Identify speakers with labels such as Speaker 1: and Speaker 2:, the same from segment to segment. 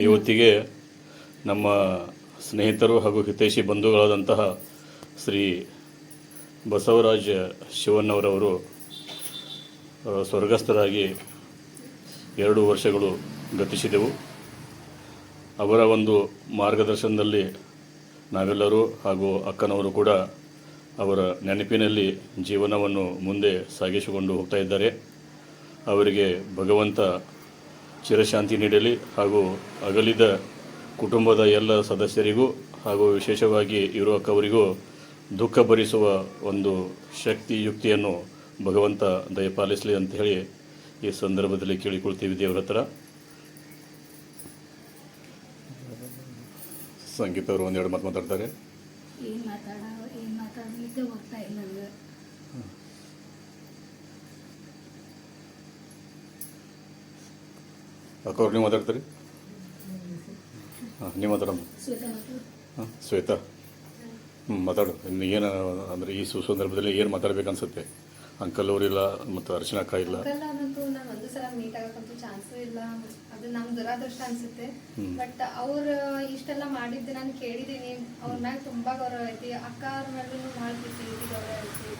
Speaker 1: ಇವತ್ತಿಗೆ ನಮ್ಮ ಸ್ನೇಹಿತರು ಹಾಗೂ ಹಿತೈಷಿ ಬಂಧುಗಳಾದಂತಹ ಶ್ರೀ ಬಸವರಾಜ ಶಿವಣ್ಣವರವರು ಸ್ವರ್ಗಸ್ಥರಾಗಿ ಎರಡು ವರ್ಷಗಳು ಗತಿಸಿದೆವು. ಅವರ ಒಂದು ಮಾರ್ಗದರ್ಶನದಲ್ಲಿ ನಾವೆಲ್ಲರೂ ಹಾಗೂ ಅಕ್ಕನವರು ಕೂಡ ಅವರ ನೆನಪಿನಲ್ಲಿ ಜೀವನವನ್ನು ಮುಂದೆ ಸಾಗಿಸಿಕೊಂಡು ಹೋಗ್ತಾ ಇದ್ದಾರೆ. ಅವರಿಗೆ ಭಗವಂತ ಚಿರಶಾಂತಿ ನೀಡಲಿ ಹಾಗೂ ಅಗಲಿದ ಕುಟುಂಬದ ಎಲ್ಲ ಸದಸ್ಯರಿಗೂ ಹಾಗೂ ವಿಶೇಷವಾಗಿ ಇರುವ ಕವರಿಗೂ ದುಃಖ ಭರಿಸುವ ಒಂದು ಶಕ್ತಿ ಯುಕ್ತಿಯನ್ನು ಭಗವಂತ ದಯಪಾಲಿಸಲಿ ಅಂತ ಹೇಳಿ ಈ ಸಂದರ್ಭದಲ್ಲಿ ಕೇಳಿಕೊಳ್ತೀವಿ ದೇವರ ಹತ್ರ. ಸಂಗೀತ ಅವರು ಒಂದೆರಡು ಮಾತು ಮಾತಾಡ್ತಾರೆ.
Speaker 2: ಏನ್ ಮಾತಾಡ ಏನು ಮಾತಾಡಲಿಕ್ಕೆ ಹೋಗ್ತಾ ಇಲ್ಲ ನನಗೆ
Speaker 1: ಅಕ್ಕವ್ರು ನೀವು ಮಾತಾಡ್ತೀರಿ? ಹಾಂ ನೀವು ಮಾತಾಡಮ್ಮ. ಹಾಂ ಶ್ವೇತಾ. ಹ್ಞೂ ಮಾತಾಡು. ಇನ್ನು ಏನು ಅಂದರೆ ಈ ಸುಸಂದರ್ಭದಲ್ಲಿ ಏನು ಮಾತಾಡ್ಬೇಕು ಅನ್ಸುತ್ತೆ ಅಂಕಲ್ ಅವರಿಲ್ಲ ಮತ್ತು ಅರ್ಚನಾ ಅಕ್ಕ ಇಲ್ಲ.
Speaker 3: ಅಂಕಲ್ ನಾನು ಒಂದು ಸಲ ಮೀಟ್ ಆಗಕ್ಕಂತೂ ಚಾನ್ಸು ಇಲ್ಲ. ಅದು ನಮ್ ದುರಾದೃಷ್ಟ ಅನ್ಸುತ್ತೆ. ಬಟ್ ಅವ್ರು ಇಷ್ಟೆಲ್ಲ ಮಾಡಿದ್ದು ನಾನು ಕೇಳಿದ್ದೀನಿ. ಅವ್ರ ಮ್ಯಾಲೆ ತುಂಬಾ ಗೌರವ ಐತಿ. ಅಕ್ಕ ಅವ್ರ ಮೇಲೂ ಭಾಳ ಪ್ರೀತಿ ಗೌರವ ಐತಿ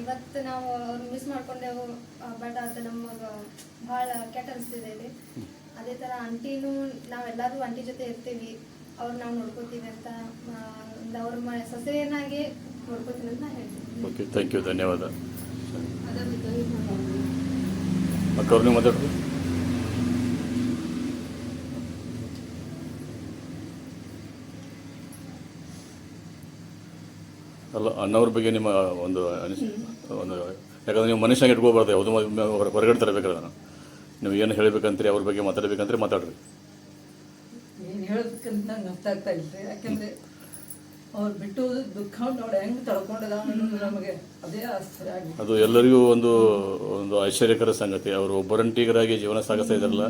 Speaker 3: ಇವತ್ತು ನಾವು ಅವ್ರು ಮಿಸ್ ಮಾಡ್ಕೊಂಡೆವು ಬಟ್ ಅದು ನಮಗೆ ಭಾಳ ಕೆಟ್ಟ ಅನಿಸ್ತಿದೆ ರೀ ಅದೇ ಥರ ಆಂಟಿನೂ ನಾವೆಲ್ಲರೂ ಆಂಟಿ ಜೊತೆ ಇರ್ತೀವಿ ಅವ್ರು ನಾವು ನೋಡ್ಕೋತೀವಿ ಅಂತ ಅವ್ರ ಸೊಸೆಯನ್ನಾಗಿ ನೋಡ್ಕೋತೀನಿ ಅಂತ ಹೇಳ್ತೀನಿ.
Speaker 1: ಓಕೆ ಥ್ಯಾಂಕ್ ಯು ಧನ್ಯವಾದ.
Speaker 2: ಅದ್ರ ಬಿಟ್ಟು ಇದು ಮಾಡೋದು.
Speaker 1: ಅಕ್ಕವ್ರು ನೀವು ಮಾತಾಡ್ರಿ ಅಲ್ಲ ಅಣ್ಣವ್ರ ಬಗ್ಗೆ ನಿಮ್ಮ ಒಂದು ಅನಿಸ್ ಒಂದು ಯಾಕಂದ್ರೆ ನೀವು ಮನುಷ್ಯನಾಗ ಇಟ್ಕೋಬಾರ್ದು ಯಾವುದು ಹೊರ- ಹೊರಗಡೆ ತರಬೇಕಾದ್ರೆ ನಾನು ನೀವು ಏನು ಹೇಳಬೇಕಂತೀರಿ ಅವ್ರ ಬಗ್ಗೆ ಮಾತಾಡ್ಬೇಕಂದ್ರೆ ಮಾತಾಡ್ರಿ.
Speaker 4: ಏನು ಹೇಳೋದಕ್ಕಂತ ನಂಗೆ ಅರ್ಥ ಆಗ್ತಾ ಇಲ್ರಿ. ಯಾಕಂದ್ರೆ ಅವ್ರು ಬಿಟ್ಟು ದುಃಖ ನೋಡಿ ಹೆಂಗ್ ತಡ್ಕೊಂಡಿದಾವ ನಮಗೆ ಅದೇ ಆಶ್ಚರ್ಯ ಆಗಿದೆ
Speaker 1: ಅದು ಎಲ್ಲರಿಗೂ ಒಂದು ಒಂದು ಆಶ್ಚರ್ಯಕರ ಸಂಗತಿ. ಅವರು ಒಬ್ಬರಂಟಿಗರಾಗಿ ಜೀವನ ಸಾಗಿಸ್ತಾ ಇದ್ದಾರಲ್ಲ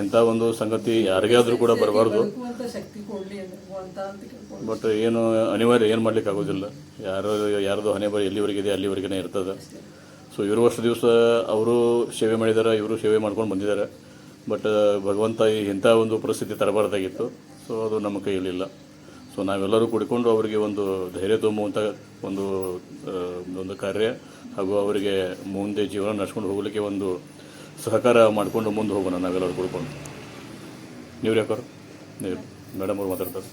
Speaker 1: ಇಂಥ ಒಂದು ಸಂಗತಿ ಯಾರಿಗೇ ಆದರೂ ಕೂಡ ಬರಬಾರ್ದು. ಬಟ್ ಏನು ಅನಿವಾರ್ಯ, ಏನು ಮಾಡ್ಲಿಕ್ಕೆ ಆಗೋದಿಲ್ಲ. ಯಾರು ಯಾರ್ದು ಹಣೆ ಬರ ಎಲ್ಲಿವರೆಗಿದೆ, ಅಲ್ಲಿವರೆಗೇನೆ ಇರ್ತದೆ. ಸೊ ಇರುವಷ್ಟು ದಿವಸ ಅವರು ಸೇವೆ ಮಾಡಿದ್ದಾರೆ ಇವರು ಸೇವೆ ಮಾಡ್ಕೊಂಡು ಬಂದಿದ್ದಾರೆ. ಬಟ್ ಭಗವಂತ ಇಂಥ ಒಂದು ಪರಿಸ್ಥಿತಿ ತರಬಾರ್ದಾಗಿತ್ತು. ಸೊ ಅದು ನಮ್ಮ ಕೈಯಲ್ಲಿಲ್ಲ. ಸೊ ನಾವೆಲ್ಲರೂ ಕೂಡಿಕೊಂಡು ಅವರಿಗೆ ಒಂದು ಧೈರ್ಯ ತುಂಬುವಂಥ ಒಂದು ಒಂದು ಕಾರ್ಯ ಹಾಗೂ ಅವರಿಗೆ ಮುಂದೆ ಜೀವನ ನಡ್ಸ್ಕೊಂಡು ಹೋಗಲಿಕ್ಕೆ ಒಂದು ಸಹಕಾರ ಮಾಡಿಕೊಂಡು ಮುಂದೆ ಹೋಗೋಣ, ನಾವೆಲ್ಲರೂ ಕೂಡ್ಕೊಂಡು. ನೀವು ಯಾಕೋರು ನೀವು ಮೇಡಮ್ ಅವ್ರು ಮಾತಾಡ್ತಾರೆ.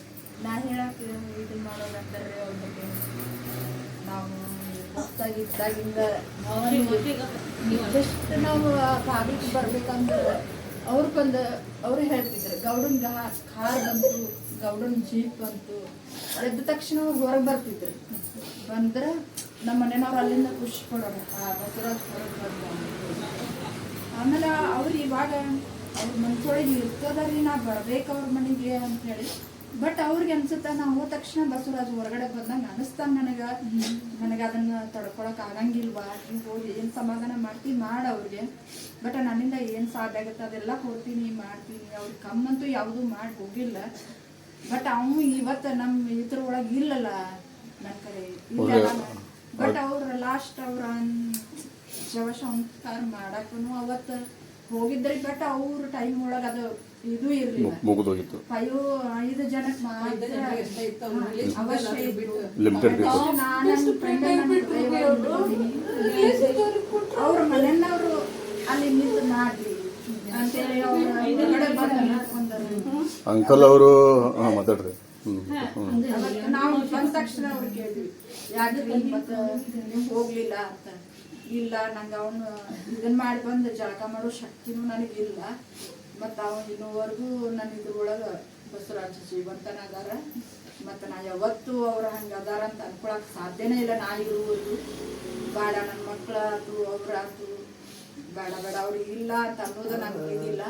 Speaker 5: ಹೇಳಕ್ಕೆ ಇದು ಮಾಡೋದಂದ್ರೆ ಅವ್ರ ಬಗ್ಗೆ. ನಾವು
Speaker 2: ನೀವು
Speaker 5: ಜಸ್ಟ್ ನಾವು ಕಾಗಕ್ಕೆ ಬರ್ಬೇಕಂದ್ರೆ ಅವ್ರಿಗೊಂದು ಅವ್ರು ಹೇಳ್ತಿದ್ರು. ಗೌಡನ್ ಕಾರ್ ಬಂತು, ಗೌಡನ್ ಜೀಪ್ ಬಂತು. ಎದ್ದ ತಕ್ಷಣ ಅವ್ರು ಹೊರಗೆ ಬರ್ತಿದ್ರು. ಬಂದ್ರೆ ನಮ್ಮ ಮನೆಯವ್ರು ಅಲ್ಲಿಂದ ಖುಷಿ ಕೊಡೋಣ ಆ ಹೊರಗೆ ಬಂದ. ಆಮೇಲೆ ಅವ್ರು ಇವಾಗ ಅವ್ರ ಮನ್ಸೊಳಗೆ ಇರ್ತದ್ರಿ ನಾ ಬರ್ಬೇಕು ಅವ್ರ ಮನೆಗೆ ಅಂತ ಹೇಳಿ. ಬಟ್ ಅವ್ರಿಗೆ ಅನ್ಸುತ್ತ ನಾ ಹೋದ ತಕ್ಷಣ ಬಸವರಾಜ್ ಹೊರಗಡೆ ಬಂದಂಗ ಅನಿಸ್ತಾನ ನನಗ. ನನಗ ಅದನ್ನ ತಡ್ಕೊಳಕ್ ಆಗಂಗಿಲ್ವಾ? ನೀವು ಹೋಗಿ ಏನ್ ಸಮಾಧಾನ ಮಾಡ್ತಿ ಮಾಡ ಅವ್ರಿಗೆ. ಬಟ್ ನನ್ನಿಂದ ಏನ್ ಸಾಧ್ಯ ಆಗುತ್ತೆ ಅದೆಲ್ಲ ಕೊಡ್ತೀನಿ ಮಾಡ್ತೀನಿ. ಅವ್ರಿಗೆ ಕಮ್ಮಂತೂ ಯಾವುದು ಮಾಡಿ ಹೋಗಿಲ್ಲ. ಬಟ್ ಅವನು ಇವತ್ತ ನಮ್ ಇದ್ರೊಳಗೆ ಇಲ್ಲಲ್ಲ ನನ್ನ ಕಡೆ. ಬಟ್ ಅವ್ರ ಲಾಸ್ಟ್ ಅವ್ರ ಶವ ಸಂಸ್ಕಾರ ಮಾಡಕ್ಕೂ ಅವತ್ತು ಹೋಗಿದ್ರಿ ಬಟ್ ಅವ್ರ ಟೈಮ್ ಒಳಗ ಅದು ಇದು ಇರ್ಲಿಲ್ಲ.
Speaker 1: ಮುಗಿದೋಗಿತ್ತು.
Speaker 5: ಫೈವ್ ಐದು ಜನಕ್ಕೆ
Speaker 4: ಅವ್ರ
Speaker 5: ಮನೆಯವರು ಅಲ್ಲಿ ನಿಂತು ಮಾಡಿ ಅಂತೇಳಿ.
Speaker 1: ಅಂಕಲ್ ಅವರು ಮಾತಾಡ್ರಿ.
Speaker 5: ನಾವು ಬಂದ ತಕ್ಷಣ ಅವ್ರು ಕೇಳಿದ್ವಿ. ಯಾವ್ದು ಹೋಗ್ಲಿಲ್ಲ ಅಂತ. ಇಲ್ಲ, ನಂಗೆ ಅವನು ಇದನ್ನ ಮಾಡಿ ಬಂದು ಜಳಕ ಮಾಡೋ ಶಕ್ತಿನೂ ನನಗಿಲ್ಲ ಮತ್ತು ಅವನು ಇನ್ನೂವರೆಗೂ ನನ್ನ ಇದ್ರೊಳಗ ಬಸವರಾಜ ಜೀವಂತನ ಅದಾರ. ಮತ್ತು ನಾ ಯಾವತ್ತೂ ಅವ್ರು ಹಂಗೆ ಅದಾರ ಅಂತ ಅನ್ಕೊಳಕ್ ಸಾಧ್ಯನೇ ಇಲ್ಲ. ನಾ ಇರುವುದು ಬೇಡ ನನ್ನ ಮಕ್ಕಳಾತು ಅವ್ರಾತು ಬೇಡ ಬೇಡ ಅವ್ರಿಗೆ ಇಲ್ಲ ಅಂತ ಅನ್ನೋದು ನಂಗೆ ಇದಿಲ್ಲ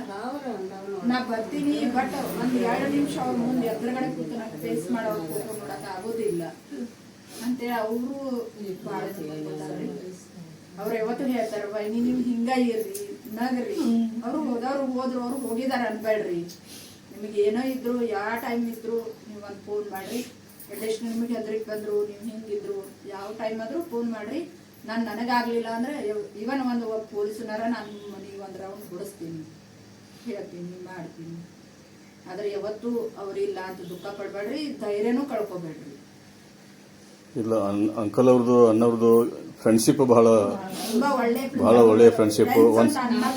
Speaker 5: ನಾ ಬರ್ತೀನಿ, ಬಟ್ ಒಂದು ಎರಡು ನಿಮಿಷ ಅವ್ರ ಮುಂದೆ ಎದುರುಗಡೆ ಕೂತು ನಂಗೆ ಫೇಸ್ ಮಾಡೋ ಫೋಟೋ ನೋಡಕ್ ಆಗೋದಿಲ್ಲ. ಅಂತೇಳಿ ಅವರು ಭಾಳ ಅವ್ರು ಯಾವತ್ತೂ ಹೇಳ್ತಾರ ವೈನಿ ನೀವು ಹಿಂಗ ಇರ್ರಿ ನಗ್ರಿ ಅವ್ರು ಹೋದವ್ರು ಹೋದ್ರು ಅವ್ರು ಹೋಗಿದಾರ ಅನ್ಬೇಡ್ರಿ. ನಿಮಗೆ ಏನೋ ಇದ್ರು ಯಾವ ಟೈಮ್ ಇದ್ರು ನೀವು ಒಂದು ಫೋನ್ ಮಾಡ್ರಿ. ಅಟ್ಲೀಸ್ಟ್ ನಿಮಗೆ ಹೆದ್ರಿಕ್ ಬಂದ್ರು ನೀವು ಹಿಂಗಿದ್ರು ಯಾವ ಟೈಮ್ ಆದ್ರೂ ಫೋನ್ ಮಾಡ್ರಿ. ನಾನು ನನಗಾಗ್ಲಿಲ್ಲ ಅಂದ್ರೆ ಇವನ್ ಒಂದು ಪೊಲೀಸನಾರ ನಾನು ನೀವು ಒಂದು ರೌಂಡ್ ಬಿಡಿಸ್ತೀನಿ ಹೇಳ್ತೀನಿ ಮಾಡ್ತೀನಿ. ಆದ್ರೆ ಯಾವತ್ತು ಅವ್ರಿಲ್ಲ ಅಂತ ದುಃಖ ಪಡ್ಬೇಡ್ರಿ ಧೈರ್ಯನೂ ಕಳ್ಕೊಬೇಡ್ರಿ.
Speaker 1: ಇಲ್ಲ ಅಂಕಲ್ ಅವ್ರದ್ದು ಅಣ್ಣವ್ರದ್ದು ಫ್ರೆಂಡ್ಶಿಪ್ ಬಹಳ ಬಹಳ ಒಳ್ಳೆ ಫ್ರೆಂಡ್ಶಿಪ್ ಒಂದ್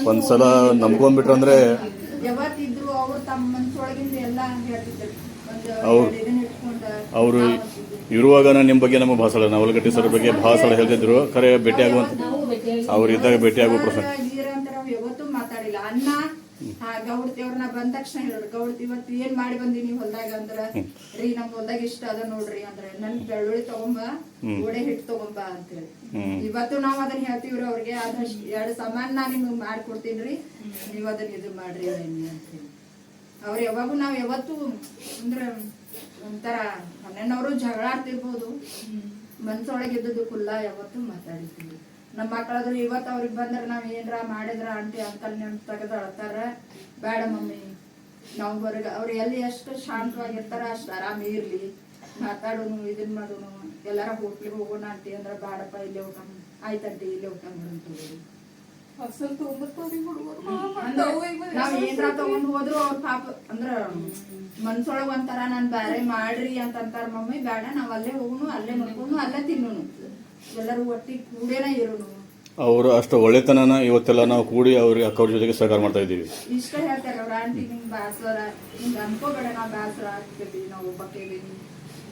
Speaker 1: ಒಂದ್ಸಲ ನಂಬ್ಕೊಂಡ್ಬಿಟ್ರಂದ್ರೆ
Speaker 5: ಯಾವತ್ತಿದ್ರು ಅವ್ರು
Speaker 1: ಅವ್ರು- ಇರುವಾಗ ನಿಮ್ಮ ಬಗ್ಗೆ ನಮ್ಮ ಸಲ ನವಲಗಟ್ಟಿ ಸರ್ ಬಗ್ಗೆ ಭಾಳ ಸಲ ಹೇಳ್ತಿದ್ರು ಖರೆ ಭೇಟಿ ಆಗುವಂತ ಅವ್ರು ಇದ್ದಾಗ ಭೇಟಿ ಆಗುವ ಪ್ರಸಂಗ
Speaker 5: ಗೀರ ಅಂತ ನಾವ್ ಯಾವತ್ತೂ ಮಾತಾಡಿಲ್ಲ ಅನ್ನ ಹಾ ದೇವ್ರನ್ನ ಬಂದ ತಕ್ಷಣ ಹೇಳೋರು ಗೌಡ್ತಿ ಇವತ್ತು ಏನ್ ಮಾಡಿ ಬಂದೀನಿ ಹೊಲ್ದಾಗ ಅಂದ್ರ? ರೀ ನಮ್ ಹೊಲ್ದಾಗ ಇಷ್ಟ ಅದ ನೋಡ್ರಿ ಅಂದ್ರ ನನ್ ಬೆಳ್ಳುಳ್ಳಿ ತಗೊಂಬ ಗೋಡೆ ಹಿಟ್ಟು ತಗೊಂಬ ಅಂತ
Speaker 1: ಹೇಳಿ
Speaker 5: ಇವತ್ತು ನಾವ್ ಅದನ್ನ ಹೇಳ್ತೀವ್ರಿ ಅವ್ರಿಗೆ ಆದಷ್ಟು ಎರಡು ಸಾಮಾನ್ ನಾ ನಿಮ್ಗೆ ಮಾಡ್ಕೊಡ್ತೀನ್ರಿ ನೀವ್ ಅದನ್ನ ಇದು ಮಾಡ್ರಿ ಅಂತ ಹೇಳಿ ಅವ್ರ ಯಾವಾಗೂ ನಾವ್ ಯಾವತ್ತು ಅಂದ್ರ ಒಂಥರ ಮನೆಯವರು ಜಗಳ ಆಡ್ತಿರ್ಬೋದು ಮನ್ಸೊಳಗೆ ಇದ್ದದ್ದು ಕುಲ್ಲ ಯಾವತ್ತು ಮಾತಾಡಿರ್ತೀವಿ ನಮ್ಮ ಮಕ್ಕಳಾದ್ರು ಇವತ್ತು ಅವ್ರಿಗೆ ಬಂದ್ರೆ ನಾವು ಏನರ ಮಾಡಿದ್ರ ಆಂಟಿ ಅಂಕಲ್ ನೆನ್ಪ್ ತೆಗೆದು ಅಳ್ತಾರ. ಬೇಡ ಮಮ್ಮಿ ನಾವು ಬರ್ಗ ಅವ್ರು ಎಲ್ಲಿ ಎಷ್ಟು ಶಾಂತವಾಗಿರ್ತಾರ ಅಷ್ಟು ಆರಾಮ ಇರ್ಲಿ. ಮಾತಾಡೋನು ಇದನ್ ಮಾಡೋನು. ಎಲ್ಲಾರ ಹೋಟ್ಲಿಗೆ ಹೋಗೋಣ ಆಂಟಿ ಅಂದ್ರ ಬೇಡಪ್ಪ ಇಲ್ಲೇ ಊಟ ಆಯ್ತಂಟಿ ಇಲ್ಲೇ ಹೋಗಮ್
Speaker 4: ಅಂತ
Speaker 5: ನಾವ್ ಏನ್ರ ತಗೊಂಡ್ ಹೋದ್ರು ಅವ್ರ ಪಾಪ ಅಂದ್ರ ಮನ್ಸೊಳಗ ಒಂಥರ ನಾನ್ ಬ್ಯಾರೆ ಮಾಡ್ರಿ ಅಂತಂತಾರ ಮಮ್ಮಿ ಬೇಡ ನಾವ್ ಅಲ್ಲೇ ಹೋಗುನು ಅಲ್ಲೇ ಮಲ್ಕೊನು ಅಲ್ಲೇ ತಿನ್ನೋನು. ಎಲ್ಲರೂ ಒಟ್ಟಿಗೆ ಕೂಡೇನ ಇರೋನು
Speaker 1: ಅವರು ಅಷ್ಟು ಒಳ್ಳೆತನನ ಇವತ್ತೆಲ್ಲ ನಾವು ಕೂಡಿ ಅವ್ರಿಗೆ ಅಕ್ಕವ್ರ ಜೊತೆಗೆ ಸಹಕಾರ ಮಾಡ್ತಾ ಇದ್ದೀವಿ.
Speaker 5: ಇಷ್ಟ ಹೇಳ್ತಾರೆ ಅವ್ರ ಆಂಟಿ ನಿಂಗ್ ಬ್ಯಾಸರ ಹಿಂಗ ಅನ್ಕೋಬೇಡ ನಾವ್ ಬ್ಯಾಸರ ಆಗ್ತೈತಿ ನಾವ್ ಒಬ್ಬಕ್ಕೇವೀನಿ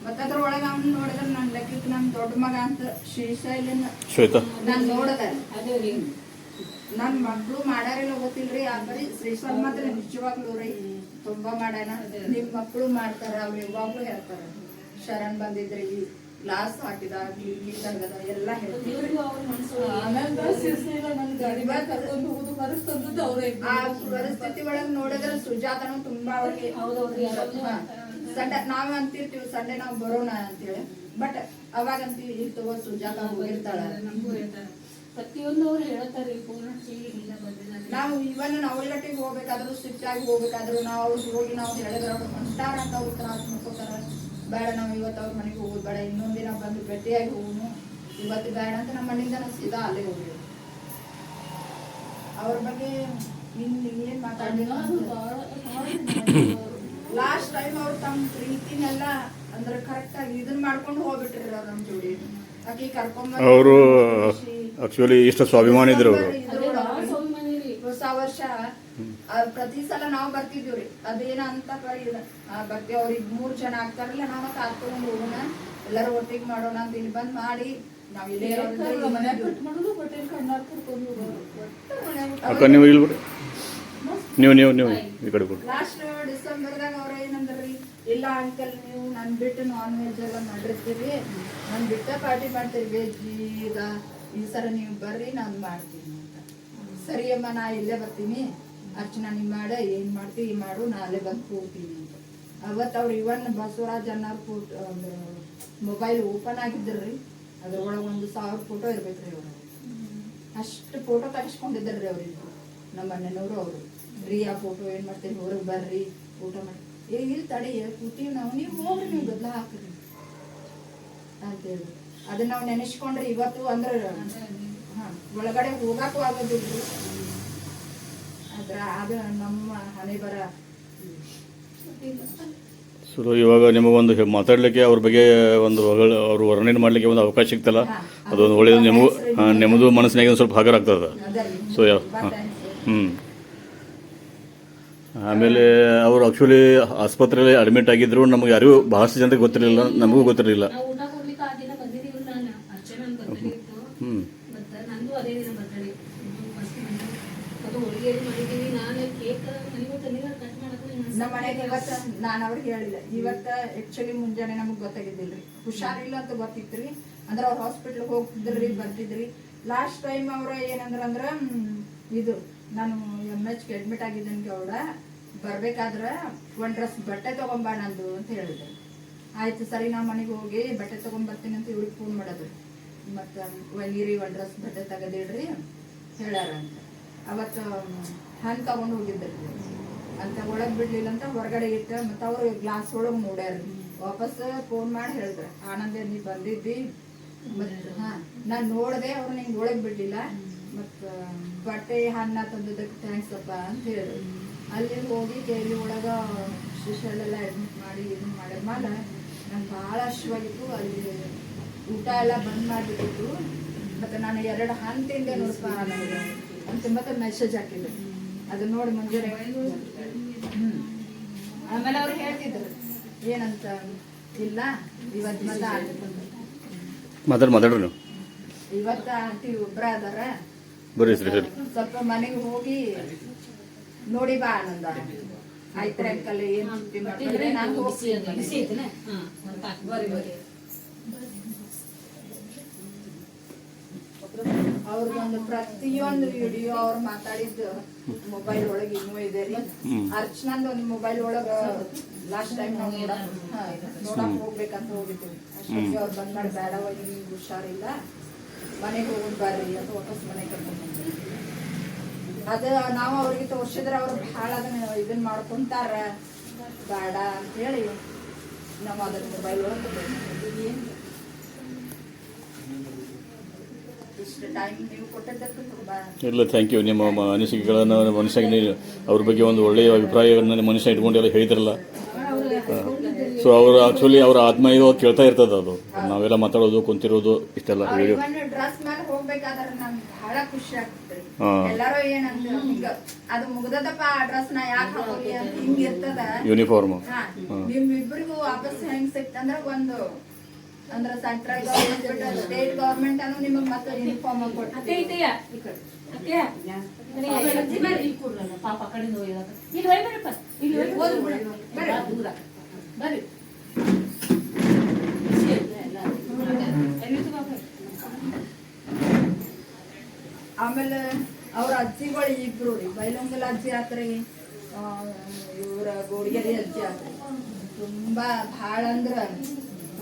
Speaker 5: ಮತ್ತ ಅದ್ರೊಳಗ ಅವ್ನ್ ನೋಡಿದ್ರ ನನ್ನ ಲೆಕ್ಕಕ್ಕೆ ನನ್ ದೊಡ್ಡ ಮಗ ಅಂತ ಶ್ರೀಶೈಲನ
Speaker 1: ಶ್ವೇತಾ?
Speaker 5: ನಾನ್ ನೋಡದ. ನನ್ ಮಕ್ಳು ಮಾಡ್ಯಾರಿಲ್ಲ ಗೊತ್ತಿಲ್ರಿ ಆ ಬರೀ ಶ್ರೀಶ್ವರ್ ಮಾತ್ರ ನಿಜವಾಗ್ಲೂ ರೀ ತುಂಬಾ ಮಾಡ್ಯಾನ. ನಿಮ್ ಮಕ್ಳು ಮಾಡ್ತಾರ ಅವ್ರು ಯಾವಾಗ್ಲೂ ಹೇಳ್ತಾರ. ಶರಣ್ ಬಂದಿದ್ರಿ. ಗ್ಲಾಸ್ ಹಾಕಿದಾಗ್ಲಿ ತಗದ ಎಲ್ಲ ಆ ಪರಿಸ್ಥಿತಿ ಒಳಗ್ ನೋಡಿದ್ರೆ ಸುಜಾತನು ತುಂಬಾ ಅವ್ರಿಗೆ. ಸಂಡೆ ನಾವ್ ಅಂತಿರ್ತೀವಿ ಸಂಡೆ ನಾವ್ ಬರೋಣ ಅಂತೇಳಿ. ಬಟ್ ಅವಾಗ ಅಂತೀವಿ ಇಲ್ಲಿ ತಗೋ ಸುಜಾತ ಹೋಗಿರ್ತಾಳ.
Speaker 2: ನಮಗೂ ಹೇಳ್ತಾರೆ. ಪ್ರತಿಯೊಂದು ಅವ್ರು ಹೇಳ್ತಾರೆ
Speaker 5: ನಾವು ಇವನ್ ನವಲಗಟ್ಟಿಗೆ ಹೋಗ್ಬೇಕಾದ್ರು ಸ್ಟ್ರಿಕ್ಟ್ ಆಗಿ ಹೋಗ್ಬೇಕಾದ್ರು ನಾವು ಅವ್ರಿಗೆ ಹೋಗಿ ನಾವು ಹೇಳಿದ್ರೆ ಅವ್ರು ಅಂತ ಉತ್ತರ ಹಾಕೋತಾರ ಬೇಡ ನಾವು ಇವತ್ತು ಅವ್ರ ಮನೆಗೆ ಹೋಗೋದು ಬೇಡ ಇನ್ನೊಂದಿನ ದಿನ ಬಂದು ಗಟ್ಟಿಯಾಗಿ ಹೋಗುನು. ಇವತ್ತು ಬೇಡ ಅಂತ ನಮ್ಮ ಮನೆಯಿಂದ ನಾವು ಸೀದಾ ಅಲ್ಲೇ ಹೋಗ್ರಿ ಅವ್ರ ಬಗ್ಗೆ ನಿನ್ನ ಏನ್ ಮಾತಾಡಿಲ್ಲ ಲಾಸ್ಟ್ ಟೈಮ್ ಅವ್ರು ತಮ್ಮ ಪ್ರೀತಿನೆಲ್ಲ ಅಂದ್ರೆ ಕರೆಕ್ಟ್ ಆಗಿ ಇದನ್ನ ಮಾಡ್ಕೊಂಡು ಹೋಗ್ಬಿಟ್ರಿ ನಮ್ಮ ನಮ್ ಜೋಡಿ. ಆಕೆ ಕರ್ಕೊಂಡ್
Speaker 1: ಅವರು ಆಕ್ಚುಲಿ ಇಷ್ಟ ಸ್ವಾಭಿಮಾನಿ ಇದ್ರು. ಅವರು
Speaker 2: ಸ್ವಾಭಿಮಾನಿ ರೀ
Speaker 5: ಹೊಸ ವರ್ಷ ಆ, ಪ್ರತಿ ಸಲ ನಾವು ಬರ್ತಿದ್ವಿ ಅದೇನ ಅಂತ ಬರೀ ಬರ್ತೀವಿ. ಅವ್ರಿಗೆ ಮೂರ್ ಜನ ಆಗ್ತಾರಲ್ಲ ನಾವು ಕಾತ್ಕೊಂಡು ಹೋಗೋಣ. ಎಲ್ಲರೂ ಒಟ್ಟಿಗೆ ಮಾಡೋಣ ಅಂತ ಇಲ್ಲಿ ಬಂದ್ ಮಾಡಿ ನಾವು ಇಲ್ಲೇ
Speaker 1: ಅಕ್ಕ ನೀವು ಇಲ್ಲಿ ಬಿಡಿ ನೀವು ನೀವು ನೀವು ಈ ಕಡೆ ಕೊಡಿ
Speaker 5: ಲಾಸ್ಟ್ ಡಿಸೆಂಬರ್ದಾಗ ಅವ್ರ ಏನಂದ್ರಿ ಇಲ್ಲ ಅಂಕಲ್ ನೀವು ನನ್ ಬಿಟ್ಟು ನಾನ್ ವೆಜ್ ಎಲ್ಲ ಮಾಡಿರ್ತೀರಿ. ನನ್ ಬಿಟ್ಟ ಪಾರ್ಟಿ ಮಾಡ್ತೀವಿ ವೆಜ್ ಈಗ ಈ ಸಲ ನೀವು ಬರ್ರಿ ನಾನು ಮಾಡ್ತೀನಿ ಅಂತ. ಸರಿ ಅಮ್ಮ ನಾ ಇಲ್ಲೇ ಬರ್ತೀನಿ. ಅರ್ಚನಾ ನೀವ್ ಮಾಡ ಏನ್ ಮಾಡ್ತೀವಿ ಮಾಡು ನಾ ಅಲ್ಲೇ ಬಂದು ಕೂಡ್ತೀನಿ ಅಂತ. ಅವತ್ತು ಅವ್ರು ಇವನ್ ಬಸವರಾಜ್ ಅನ್ನೋರ್ ಫೋಟೋ ಮೊಬೈಲ್ ಓಪನ್ ಆಗಿದ್ರಿ ಅದ್ರೊಳಗೆ ಒಂದು ಸಾವಿರ ಫೋಟೋ ಇರ್ಬೇಕ್ರಿ ಅವ್ರು ಅಷ್ಟು ಫೋಟೋ ತೆಗಿಸ್ಕೊಂಡಿದ್ದಾರ್ರಿ ಅವ್ರಿಗೆ ನಮ್ಮ ಅಣ್ಣನವರು ಅವರು. ರೀ ಆ ಫೋಟೋ ಏನ್ ಮಾಡ್ತೀರಿ ಹೊರಗೆ ಬರ್ರಿ ಊಟ ಮಾಡಿ. ಏ ಇಲ್ಲಿ ತಡಿ ಕೂತೀವಿ ನಾವು ನೀವು ಹೋಗ್ರಿ ನೀವು ಬದ್ಲ ಹಾಕ್ರಿ. ಅಂತೇಳಿ ಅದನ್ನ ನಾವು ನೆನೆಸ್ಕೊಂಡ್ರೆ ಇವತ್ತು ಅಂದ್ರೆ ಹಾ, ಒಳಗಡೆ ಹೋಗಾಕು ಆಗೋದಿಲ್ರಿ. ಅದು ನಮ್ಮ ಹಣೆ ಬರ
Speaker 1: ಸೊ ಇವಾಗ ನಿಮಗೊಂದು ಮಾತಾಡಲಿಕ್ಕೆ ಮಾತಾಡ್ಲಿಕ್ಕೆ ಅವ್ರ ಬಗ್ಗೆ ಒಂದು ಹೊಗಳ ಅವ್ರ ವರ್ಣನೆ ಮಾಡ್ಲಿಕ್ಕೆ ಒಂದು ಅವಕಾಶ ಸಿಗ್ತಲ್ಲ? ಅದೊಂದು ಒಳ್ಳೇದು. ನಿಮಗೂ ನಿಮ್ಮದು ಮನಸ್ಸಿನಾಗ ಒಂದು ಸ್ವಲ್ಪ ಹಗರ ಆಗ್ತದೆ. ಸೊ ಯಾವ ಹಾಂ. ಹ್ಞೂ ಆಮೇಲೆ ಅವರು ಆ್ಯಕ್ಚುಲಿ ಆಸ್ಪತ್ರೆಯಲ್ಲಿ ಅಡ್ಮಿಟ್ ಆಗಿದ್ರು. ನಮಗೆ ಯಾರಿಗೂ ಬಹಳಷ್ಟು ಜನರಿಗೆ ಗೊತ್ತಿರಲಿಲ್ಲ. ನಮಗೂ ಗೊತ್ತಿರಲಿಲ್ಲ
Speaker 2: ನಾವು ಊಟ ಹೋಗ್ಲಿಕ್ಕೆ ಆ ದಿನ ಬಂದಿದ್ದೀವಿ ನಾನು ಅರ್ಚನನ್ ಬರ್ತಡೇ ಇತ್ತು
Speaker 1: ಹ್ಞೂ
Speaker 2: ಮತ್ತೆ ನಂದು ಅದೇ ದಿನ ಬರ್ತಡೇ ಫಸ್ಟ್ ಮನೆ ಅದು ಹೋಳಿಗೆ ಮಾಡಿದ್ದೀವಿ ನಾನು ಕೇಕ್ ಮನೆಗೂ ತಂದಿಲ್ಲ ಕಟ್ ಮಾಡಕ್ಕೆ
Speaker 5: ನಮ್ಮ ಮನೆಗೆ ಇವತ್ತ ನಾನು ಅವ್ರಿಗೆ ಹೇಳಿಲ್ಲ. ಇವತ್ತ ಆಕ್ಚುಲಿ ಮುಂಜಾನೆ ನಮಗ್ ಗೊತ್ತಾಗಿದ್ದಿಲ್ರಿ. ಹುಷಾರಿಲ್ಲ ಅಂತ ಗೊತ್ತಿತ್ರಿ. ಅಂದ್ರೆ ಅವ್ರ ಹಾಸ್ಪಿಟ್ಲ್ ಹೋಗ್ತಿದ್ರಿ, ಬರ್ತಿದ್ರಿ. ಲಾಸ್ಟ್ ಟೈಮ್ ಅವ್ರ ಏನಂದ್ರ ಅಂದ್ರ ಇದು, ನಾನು ಎಂ ಎಚ್ಗೆ ಅಡ್ಮಿಟ್ ಆಗಿದ್ದೇನೆ ಗೌಡ. ಬರ್ಬೇಕಾದ್ರ ಒಂದ್ ಡ್ರೆಸ್ ಬಟ್ಟೆ ತಗೊಂಬಾ ನಂದು ಅಂತ ಹೇಳಿದ್ರು. ಆಯ್ತು, ಸರಿ, ನಾ ಮನೆಗೆ ಹೋಗಿ ಬಟ್ಟೆ ತಗೊಂಡ್ ಬರ್ತೀನಿ ಅಂತ ಇವ್ರಿಗೆ ಫೋನ್ ಮಾಡೋದು. ಮತ್ತ ಒಯ್ಯಿರಿ ಒಂದ್ ಡ್ರೆಸ್ ಬಟ್ಟೆ ತಗದಿಡ್ರಿ ಹೇಳಾರ ಅಂತ ಅವತ್ತು, ಹಣ್ಣು ತಗೊಂಡು ಹೋಗಿದ್ರಿ ಅಂತ ಒಳಗೆ ಬಿಡ್ಲಿಲ್ಲ ಅಂತ ಹೊರಗಡೆ ಇಟ್ಟ ಮತ್ತ ಅವ್ರು ಗ್ಲಾಸ್ ಒಳಗೆ ನೋಡ್ಯಾರ ವಾಪಸ್ ಫೋನ್ ಮಾಡಿ ಹೇಳಿದ್ರ. ಆನಂದ ನೀ ಬಂದಿದ್ದಿ? ಮತ್ ಹಾ, ನಾನು ನೋಡಿದೆ ಅವ್ರು ನಿಂಗೆ ಒಳಗೆ ಬಿಡ್ಲಿಲ್ಲ. ಮತ್ತೆ, ಬಟ್ಟೆ ಹಣ್ಣ ತಂದಿದ್ದಕ್ಕೆ ಥ್ಯಾಂಕ್ಸ್ ಅಪ್ಪ ಅಂತ ಹೇಳಿದ್ರು ಅಲ್ಲಿ ಹೋಗಿ ಕೇಳಿ ಒಳಗ ಶಿಶುಶಾಲೆಲ್ಲ ಅಡ್ಮಿಟ್ ಮಾಡಿ ಇದು ಮಾಡಿದ ಮೇಲೆ, ನಂಗೆ ಭಾಳ ಅಶ್ವಾಗಿತ್ತು ಅಲ್ಲಿ ಊಟ ಎಲ್ಲ ಬಂದ್ ಮಾಡಿಬಿಟ್ಟಿತ್ತು ಮತ್ತು ನಾನು ಎರಡು ಹಂತಿಂದ ನೋಡಪ್ಪ ನನಗೆ ಅಂತ ಮತ್ತೆ ಮೆಸೇಜ್ ಹಾಕಿದ್ರು. ಅದು ನೋಡಿ ಮುಂಜಾನೆ ಹ್ಮ್. ಆಮೇಲೆ ಅವ್ರು ಹೇಳ್ತಿದ್ರು ಏನಂತ ಇಲ್ಲ ಇವತ್ತು ಮತ್ತೆ ಆಗ್ಬೇಕು
Speaker 1: ಮದರ್ ಮಾತಾಡ್ರಿ ನೀವು.
Speaker 5: ಇವತ್ತು ಆಂಟಿ ಒಬ್ರ ಅದಾರ
Speaker 1: ಬರೀ ಸರಿ ಸರಿ.
Speaker 5: ಸ್ವಲ್ಪ ಮನೆಗೆ ಹೋಗಿ ನೋಡಿ ಬಾ ಆನಂದ. ಆಯ್ತು ಅಂಕಲ್ ಏನ್ ಸುದ್ದಿ ಮಾಡ್ತಾರೆ? ನಾನು ಹೋಗ್ತೀನಿ.
Speaker 2: ಬರ್ರಿ ಬರ್ರಿ.
Speaker 5: ಅವ್ರದೊಂದು ಪ್ರತಿಯೊಂದು ವಿಡಿಯೋ ಅವ್ರು ಮಾತಾಡಿದ್ದು ಮೊಬೈಲ್ ಒಳಗೆ ಇನ್ನೂ ಇದೆ ರೀ. ಅರ್ಚನಂದ್ ಒಂದು ಮೊಬೈಲ್ ಒಳಗ ಲಾಸ್ಟ್ ಟೈಮ್ ನಾವು ನೋಡಕ್ ನೋಡಕ್ ಹೋಗ್ಬೇಕಂತ ಹೋಗಿದ್ವಿ ಅಷ್ಟೊತ್ತಿಗೆ ಅವ್ರು ಬಂದ್ ಮಾಡಿ ಬೇಡವಾಗಿ ನಿಮ್ಗೆ ಹುಷಾರಿಲ್ಲ. ಮನೆಗೆ ಹೋಗೋದು ಬರ್ರಿ ಅಂತ ವಾಪಸ್ ಮನೆಗೆ ಕರ್ಕೊಂಡು. ಅದ ನಾವು ಅವ್ರಿಗೆ ತೋರ್ಸಿದ್ರೆ ಅವ್ರು ಭಾಳ ಅದನ್ನ ಇದನ್ನ ಮಾಡ್ಕೊಂತಾರ. ಬೇಡ ಅಂತೇಳಿ ನಮ್ಮ ಅದ್ರ ಮೊಬೈಲ್ ಒಳಗೆ ಏನು ಇಷ್ಟು ಟೈಮ್ ನೀವು ಕೊಟ್ಟಿದ್ದಕ್ಕೆ ತುಂಬ
Speaker 1: ಇಲ್ಲ ಥ್ಯಾಂಕ್ ಯು ನಿಮ್ಮ ಅನಿಸಿಕೆಗಳನ್ನು ಮನುಷ್ಯ ಅವ್ರ ಬಗ್ಗೆ ಒಂದು ಒಳ್ಳೆಯ ಅಭಿಪ್ರಾಯಗಳನ್ನ ಮನುಷ್ಯ ಇಟ್ಕೊಂಡು ಎಲ್ಲ ಹೇಳಿದ್ರಲ್ಲ. ಸೊ ಅವರು ಆಕ್ಚುಲಿ ಅವ್ರ ಆತ್ಮ ಇದು ಕೇಳ್ತಾ ಇರ್ತದೆ ಅದು. ನಾವೆಲ್ಲ ಮಾತಾಡೋದು ಕುಂತಿರೋದು ಇಷ್ಟೆಲ್ಲ ವಿಡಿಯೋ
Speaker 5: ಡ್ರೆಸ್ ಮೇಲೆ ಹೋಗ್ಬೇಕಾದ್ರೆ ನಮ್ಗೆ ಬಹಳ ಖುಷಿ ಆಗ್ತದೆ.
Speaker 1: ಹಾ.
Speaker 5: ಎಲ್ಲಾರು ಏನಂತ ಹಿಂಗ ಅದು ಮುಗ್ದದಪ್ಪ ಆ ಡ್ರೆಸ್ ನಾ ಯಾಕೆ ಹಾಕೋಲಿ? ಅಂತ ಹಿಂಗ ಇರ್ತದ.
Speaker 1: ಯೂನಿಫಾರ್ಮ್
Speaker 5: ಅಂದ್ರ ಸೆಂಟ್ರಲ್ ಗವರ್ಮೆಂಟ್ ಸ್ಟೇಟ್ ಗವರ್ಮೆಂಟ್ ಅನ್ನು ನಿಮಗೆ ಮತ್ತೆ ಯೂನಿಫಾರ್ಮ್
Speaker 2: ಅತ್ತೆ
Speaker 5: ಕೊಡ್ತೀವಿ
Speaker 2: ಐತೆಯ ಈ ಕಡೆ. ಅತ್ತೆ ಇಲ್ಲಿ ಕೂರ್ರಲ್ಲ ಪಾಪ ಕಡೆ ಇಲ್ಲಿ ಹೋಗಿ ದೂರ. ಬರ್ರಿ.
Speaker 5: ಆಮೇಲೆ ಅವ್ರ ಅಜ್ಜಿಗಳು ಇಬ್ರು ರೀ. ಬೈಲಂಗಲ್ ಅಜ್ಜಿ ಆತ್ರಿ ಇವ್ರ ಗೋಡಿಯಲ್ಲಿ ಅಜ್ಜಿ ಆತ್ರಿ. ತುಂಬಾ ಭಾಳ ಅಂದ್ರ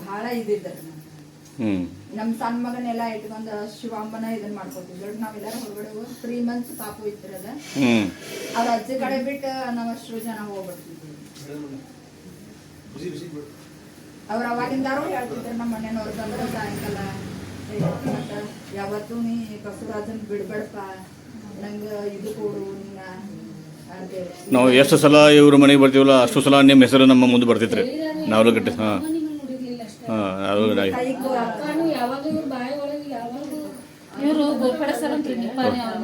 Speaker 5: ಭಾಳ ಇದಿದ್ರು
Speaker 1: ಹ್ಞೂ
Speaker 5: ನಮ್ ಸಣ್ಣ ಮಗನೆಲ್ಲ ಇಟ್ಕೊಂಡ್ ಶಿವಾಂಬನ ಇದನ್ನ ಮಾಡ್ಕೊತಿದ್ರು ನಾವೆಲ್ಲರೂ ಹೊರಗಡೆ ಹೋಗಿ ತ್ರೀ ಮಂತ್ಸ್ ಪಾಪು
Speaker 1: ಹ್ಞೂ
Speaker 5: ಅವ್ರ ಅಜ್ಜಿ ಕಡೆ ಬಿಟ್ಟು ಅಷ್ಟು ಜನ ಹೋಗ್ಬಿಡ್ತಿದ್ವಿ ಅವ್ರ ಅವಾಗಿಂದಾರು ಹೇಳ್ತಿದ್ರು ನಮ್ಮ ಮನೆಯವ್ರು ಬಂದ್ರೆ ಸಾಯಂಕಾಲ ಯಾವತ್ತೂ ನೀ ಬಸವರಾಜನ್ ಬಿಡ್ಬೇಡಪ್ಪ. ನಂಗ ಇದು ಕೊಡು ನಿನ್ನ
Speaker 1: ನಾವು ಎಷ್ಟು ಸಲ ಇವ್ರ ಮನೆಗೆ ಬರ್ತೀವಲ್ಲ ಅಷ್ಟು ಸಲ ನಿಮ್ಮ ಹೆಸರು ನಮ್ಮ ಮುಂದೆ ಬರ್ತಿತ್ರಿ. ನಾವೆಲ್ಲ ಗಟ್ಟಿ ಹಾಂ.
Speaker 2: ಇವ್ರ ಬಾಯಿ ಒಳಗೆ ಯಾವಾಗಲೂ ಇವರು ಗೋರ್ಪಡೆ ಸರ್ ಅಂತ ನಿಪ್ಪಾನೆ ಅವ್ರ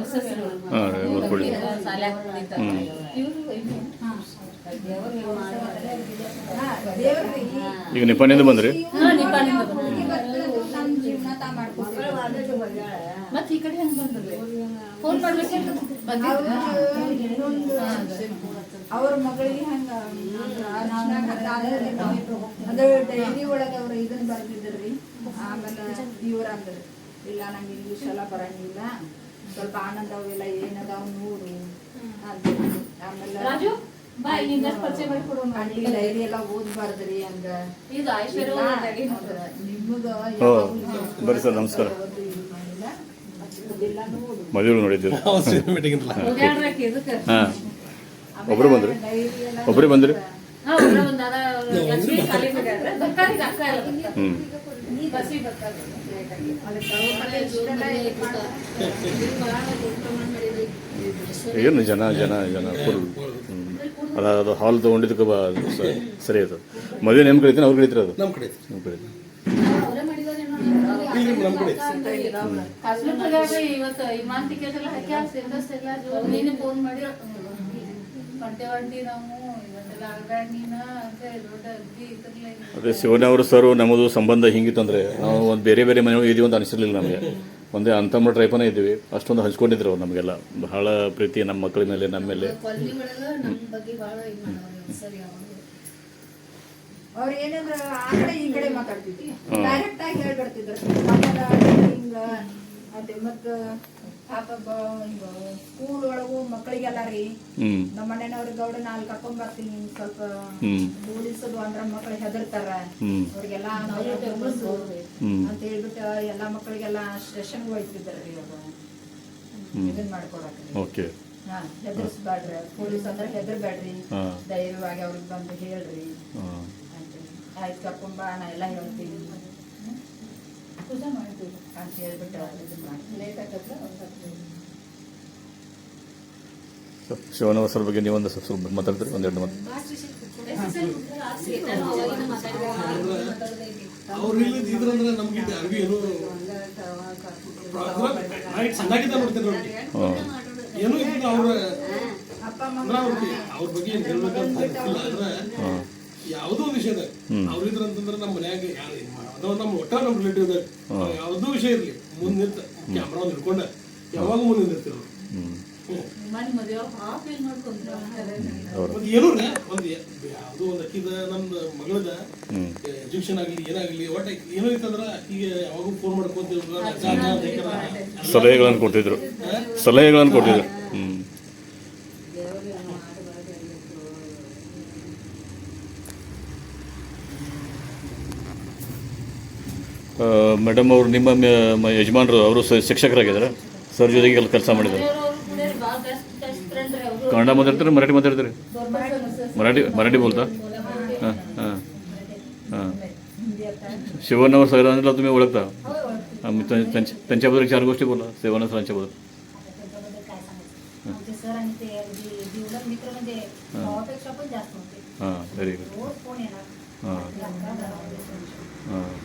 Speaker 1: ಈಗ ನಿಪ್ಪಾಣಿಂದ ಬಂದ್ರಿ
Speaker 2: ಬಂದ್ರು. ಮತ್ತೆ ಈ ಕಡೆ ಹೆಂಗ್ ಬಂದ್ರಿ? ಫೋನ್ ಮಾಡ್ಬೇಕೇನು
Speaker 5: ಅವ್ರ ಮಗಳಿಗೆ ಹಂಗ ಅಂದ್ರೆ ಡೈರಿ ಒಳಗ ಅವ್ರ ಇದನ್ನ ಬರ್ತಿದ್ರಿ ಆಮೇಲೆ ಇವ್ರ ಅಂದ್ರೆ ಇಲ್ಲ ನಂಗೆ ಇಂಗ್ಲಿಷ್ ಎಲ್ಲ ಬರಂಗಿಲ್ಲ. ಸ್ವಲ್ಪ ಆನಂದ ಅವೆಲ್ಲ ಏನದಾವ್ ನೋಡು ಆಮೇಲೆ
Speaker 2: ರಾಜು
Speaker 1: ಬರೀ ಸರ್ ನಮಸ್ಕಾರ. ಮದುವೆ
Speaker 2: ಇದಕ್ಕೆ
Speaker 1: ಹಾಂ. ಒಬ್ರು ಬಂದ್ರಿ? ಒಬ್ಬರೇ ಬಂದ್ರಿ? ಹ್ಞೂ ಏನು ಜನ ಜನ ಜನ ಫುಲ್. ಅದ ಅದು ಹಾಲ್ ತೊಗೊಂಡಿದ್ದಕ್ಕೆ ಬಾ ಸರಿ ಅದು. ಮದುವೆ ನಿಮ್ಮ ಕಡೆ ಅವ್ರು ಅವ್ರ ಕಡೆ ಅದು?
Speaker 6: ನಮ್ಮ ಕಡೆ
Speaker 1: ನಮ್ಮ ಕಡೆ
Speaker 2: ಇವತ್ತು ವಿಮಾನ ಟಿಕೆಟ್ ಎಲ್ಲ ಹಾಕಿ ಎಲ್ಲ ನೀನು ಫೋನ್ ಮಾಡಿ ನಾವು
Speaker 1: ಅದೇ ಶಿವನವರು ಸರ್ ನಮ್ಮದು ಸಂಬಂಧ ಹಿಂಗಿತ್ತು ಅಂದರೆ ನಾವು ಒಂದು ಬೇರೆ ಬೇರೆ ಮನೆಯೊಳಗೆ ಇದೀವಿ ಅಂತ ಅನಿಸಿರ್ಲಿಲ್ಲ ನಮಗೆ. ಒಂದೇ ಅಂತಮ್ಮ ಟ್ರೈಪನೇ ಇದ್ದೀವಿ. ಅಷ್ಟೊಂದು ಹಂಚ್ಕೊಂಡಿದ್ರು ಅವ್ರು ನಮಗೆಲ್ಲ. ಬಹಳ ಪ್ರೀತಿ ನಮ್ಮ ಮಕ್ಕಳ ಮೇಲೆ ನಮ್ಮ ಮೇಲೆ
Speaker 2: ಕೊಲ್ಲಿ ಒಳಗ ನಮ್ಮ ಬಗ್ಗೆ ಭಾಳ ಇದು ಮಾಡೋರು ಸರಿ ಅವಾಗ
Speaker 5: ಅವ್ರ ಏನಂದ್ರ ಆ ಕಡೆ ಈ ಕಡೆ
Speaker 1: ಮಾತಾಡ್ತಿದ್ರು.
Speaker 5: ಡೈರೆಕ್ಟ್ ಆಗಿ ಹೇಳ್ಬಿಡ್ತಿದ್ರು. ಆಮೇಲೆ ಹಿಂಗ ಅದೇ ಮತ್ತ ಪಾಪ ಸ್ಕೂಲ್ ಒಳಗು ಮಕ್ಕಳಿಗೆಲ್ಲ ರೀ ನಮ್ಮ ಮನೆಯವ್ರ ಗೌಡ ನಾಲ್ಕು ಕರ್ಕೊಂಡ್ ಬರ್ತೀನಿ ಸ್ವಲ್ಪ. ಓದಿಸೋದು ಅಂದ್ರ ಮಕ್ಕಳು ಹೆದರ್ತಾರ. ಅವ್ರಿಗೆಲ್ಲ. ಅಂತ ಹೇಳ್ಬಿಟ್ಟು ಎಲ್ಲಾ ಮಕ್ಕಳಿಗೆಲ್ಲ ಸ್ಟೇಷನ್ ಹೋಯ್ತಿದ್ರಿ ಅವ್ರು. ಇದನ್ ಮಾಡ್ಕೊಡಕ್
Speaker 1: ಓಕೆ.
Speaker 5: ಹಾ ಹೆದರ್ಸ್ಬೇಡ್ರಿ ಪೊಲೀಸ್ ಅಂದ್ರೆ ಹೆದರ್ಬೇಡ್ರಿ.
Speaker 1: ಹಾ.
Speaker 5: ಧೈರ್ಯವಾಗಿ ಅವ್ರಿಗೆ ಬಂದು ಹೇಳ್ರಿ. ಆಯ್ತು ಕರ್ಕೊಂಬ ನಾ ಎಲ್ಲ ಹೇಳ್ತೀನಿ? ಪೂಜೆ ಮಾಡ್ತೀವಿ. ಅಂತ ಹೇಳ್ಬಿಟ್ಟು ಇದು ಮಾಡಿ ಲೇಟ್ ಆಗತ್ತೆ
Speaker 1: ಒಂದು ಹತ್ತು ಶಿವನವಸರ ಬಗ್ಗೆ ನೀವೊಂದು ಸ್ವಲ್ಪ ಮಾತಾಡ್ತೀರಿ ಒಂದೆರಡು ಮಾತು.
Speaker 6: ಅವ್ರು ಇಲ್ಲದ ಇದ್ರಂದ್ರೆ ನಮ್ಗೆ ಏನು ನೈಟ್ ಸಣ್ಣಾಗಿದ್ದ ನೋಡ್ತೀನಿ ನೋಡಿ.
Speaker 1: ಹಾಂ
Speaker 6: ಏನೂ ಇದ್ದಿಲ್ಲ ಅವ್ರ ಬಗ್ಗೆ ಏನು ಹೇಳ್ಬೇಕಂತ ಇಲ್ಲ ಆದ್ರೆ ಯಾವುದೋ ವಿಷಯದ ವಿಷಯದಾಗ ಅವ್ರು ಇದ್ರ ಅಂತಂದ್ರೆ ನಮ್ಮ ಮನ್ಯಾಗ ಯಾರು ಅದೋ ನಮ್ಮ ಒಟ್ಟ ನಮ್ಮ ರಿಲೇಟಿವ್ ಯಾವುದೋ ವಿಷಯ ಇರಲಿ. ಮುಂದೆ ನಿಂತ ಕ್ಯಾಮ್ರಾ ಒಂದು ಹಿಡ್ಕೊಂಡ. ಯಾವಾಗ ಮುಂದೆ ನಿಂತಿರ್ತೀರ ಒಂದು ಏನೂ ಒಂದು ಯಾವುದೋ ಒಂದು ಅಕ್ಕಿದ ನಮ್ದು ಮಗಳದ ಎಜುಕೇಶನ್ ಆಗಲಿ ಏನಾಗಲಿ ಒಟ್ಟು ಏನೋ ಇತ್ತಂದ್ರೆ ಅಕ್ಕಿಗೆ ಯಾವಾಗೂ ಫೋನ್ ಮಾಡ್ಕೊಂತ
Speaker 1: ಸಲಹೆಗಳನ್ನು ಕೊಟ್ಟಿದ್ರು. ಸಲಹೆಗಳನ್ನು ಕೊಡ್ತಿದ್ರು ಹ್ಞೂ ಮೇಡಮ್ ಅವರು ನಿಮ್ಮ ಮ- ಮ- ಯಜಮಾನರು ಅವರು ಸ- ಶಿಕ್ಷಕರಾಗಿದ್ದಾರೆ ಸರ್ ಜೊತೆಗೆ ಎಲ್ಲ ಕೆಲಸ ಮಾಡಿದ್ದಾರೆ
Speaker 2: ಅವ್ರು ಕೂಡ ಭಾಳ ಬೆಸ್ಟ್ ಬೆಸ್ಟ್ ಫ್ರೆಂಡ್ ರೀ ಅವರು
Speaker 1: ಕನ್ನಡ ಮಾತಾಡ್ತಾರೆ ಮರಾಠಿ ಮಾತಾಡ್ತಾರೆ मराठी मराठी बोलता हां हां हां शिवण्णवर सरांना तुम्ही ओळखता हां मी त्यां- त्यांच्या- त्यांच्याबद्दल चार गोष्टी बोला सेवाना सरांच्याबद्दल
Speaker 7: त्याच्याबद्दल काय सांगायचं आमचे सर आणि ते अगदी जीवलग मित्र म्हणजे भावापेक्षा पण जास्त होते
Speaker 1: हां व्हेरी गुड
Speaker 7: रोज फोन येणार
Speaker 1: हां
Speaker 7: अकरा घरामध्ये फोन.
Speaker 1: हां
Speaker 7: आम्हाला पण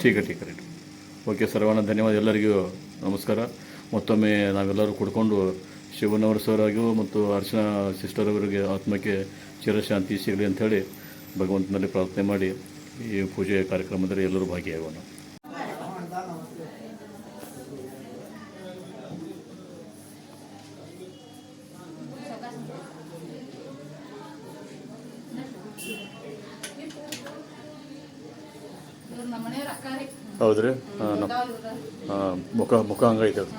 Speaker 1: ठीक आहे ठीक आहे ರೈಟ್ ಓಕೆ ಸರ್ವಾನ ಧನ್ಯವಾದ ಎಲ್ಲರಿಗೂ ನಮಸ್ಕಾರ ಮತ್ತೊಮ್ಮೆ ನಾವೆಲ್ಲರೂ ಕುಡ್ಕೊಂಡು ಶಿವನವರ ಸರ್ ಆಗಿಯೂ ಮತ್ತು ಅರ್ಚನಾ ಸಿಸ್ಟರ್ ಅವರಿಗೆ ಆತ್ಮಕ್ಕೆ ಚಿರಶಾಂತಿ ಸಿಗಲಿ ಅಂಥೇಳಿ ಭಗವಂತನಲ್ಲಿ ಪ್ರಾರ್ಥನೆ ಮಾಡಿ ಈ ಪೂಜೆಯ ಕಾರ್ಯಕ್ರಮದಲ್ಲಿ ಎಲ್ಲರೂ ಭಾಗಿಯಾಗೋಣ
Speaker 2: ರೀ
Speaker 1: ಹೌದು ರೀ ಹಾಂ ನಮ್ಮ
Speaker 2: ಅದಾವ್ ಇವ್ರ.
Speaker 1: ಹಾಂ ಮುಖ ಮುಖ ಹಂಗೈತೆ ಅದು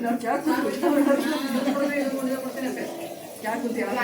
Speaker 5: ನಾವು ಚಾ ಚಾ ಕುಂತೀವಲ್ಲ